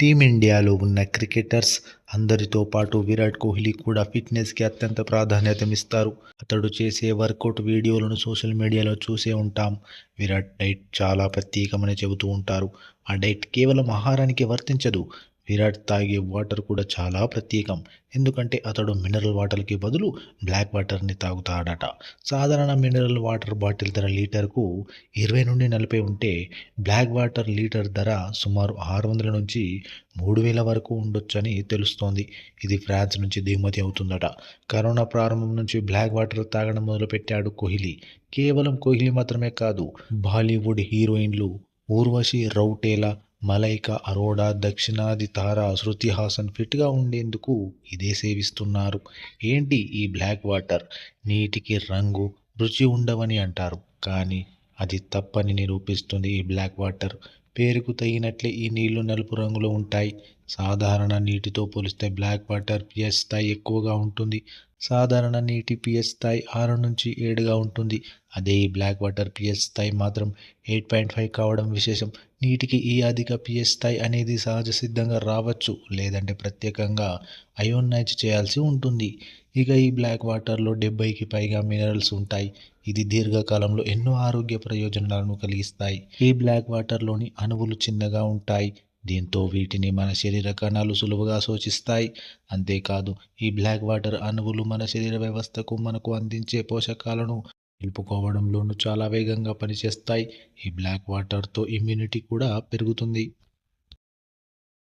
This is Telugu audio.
టీమిండియాలో ఉన్న క్రికెటర్స్ అందరితో పాటు విరాట్ కోహ్లీ కూడా ఫిట్నెస్కి అత్యంత ప్రాధాన్యతనిస్తారు అతడు చేసే వర్కౌట్ వీడియోలను సోషల్ మీడియాలో చూసే ఉంటాం. విరాట్ డైట్ చాలా ప్రత్యేకమని చెబుతూ ఉంటారు. ఆ డైట్ కేవలం ఆహారానికి వర్తించదు విరాట్ తాగే వాటర్ కూడా చాలా ప్రత్యేకం. ఎందుకంటే అతడు మినరల్ వాటర్కి బదులు బ్లాక్ వాటర్ని తాగుతాడట. సాధారణ మినరల్ వాటర్ బాటిల్ ధర లీటర్కు ఇరవై నుండి నలభై ఉంటే బ్లాక్ వాటర్ లీటర్ ధర సుమారు ఆరు వందల నుంచి మూడు వేల వరకు ఉండొచ్చని తెలుస్తోంది. ఇది ఫ్రాన్స్ నుంచి దిగుమతి అవుతుందట. కరోనా ప్రారంభం నుంచి బ్లాక్ వాటర్ తాగడం మొదలుపెట్టాడు కోహ్లీ. కేవలం కోహ్లీ మాత్రమే కాదు బాలీవుడ్ హీరోయిన్లు ఊర్వశి రౌటేలా మలైకా అరోడా దక్షిణాది తార శృతి హాసన్ ఫిట్గా ఉండేందుకు ఇదే సేవిస్తున్నారు. ఏంటి ఈ బ్లాక్ వాటర్? నీటికి రంగు రుచి ఉండవని అంటారు. కానీ అది తప్పని నిరూపిస్తుంది ఈ బ్లాక్ వాటర్. పేరుకు తగినట్లే ఈ నీళ్ళు నలుపు రంగులో ఉంటాయి. సాధారణ నీటితో పోలిస్తే బ్లాక్ వాటర్ పిఎస్ స్థాయి ఎక్కువగా ఉంటుంది. సాధారణ నీటి పిహెచ్ స్థాయి ఆరు నుంచి ఏడుగా ఉంటుంది. అదే ఈ బ్లాక్ వాటర్ పిహెచ్ స్థాయి మాత్రం ఎయిట్ పాయింట్ ఫైవ్ కావడం విశేషం. నీటికి ఈ అధిక పిహెచ్ స్థాయి అనేది సహజ సిద్ధంగా రావచ్చు లేదంటే ప్రత్యేకంగా అయోనైజ్ చేయాల్సి ఉంటుంది. ఇక ఈ బ్లాక్ వాటర్లో డెబ్బైకి పైగా మినరల్స్ ఉంటాయి. ఇది దీర్ఘకాలంలో ఎన్నో ఆరోగ్య ప్రయోజనాలను కలిగిస్తాయి. ఈ బ్లాక్ వాటర్లోని అణువులు చిన్నగా ఉంటాయి. దీంతో వీటిని మన శరీర కణాలు సులువుగా శోషిస్తాయి అంతేకాదు ఈ బ్లాక్ వాటర్ అణువులు మన శరీర వ్యవస్థకు మనకు అందించే పోషకాలను నిలుపుకోవడంలోనూ చాలా వేగంగా పనిచేస్తాయి. ఈ బ్లాక్ వాటర్తో ఇమ్యూనిటీ కూడా పెరుగుతుంది.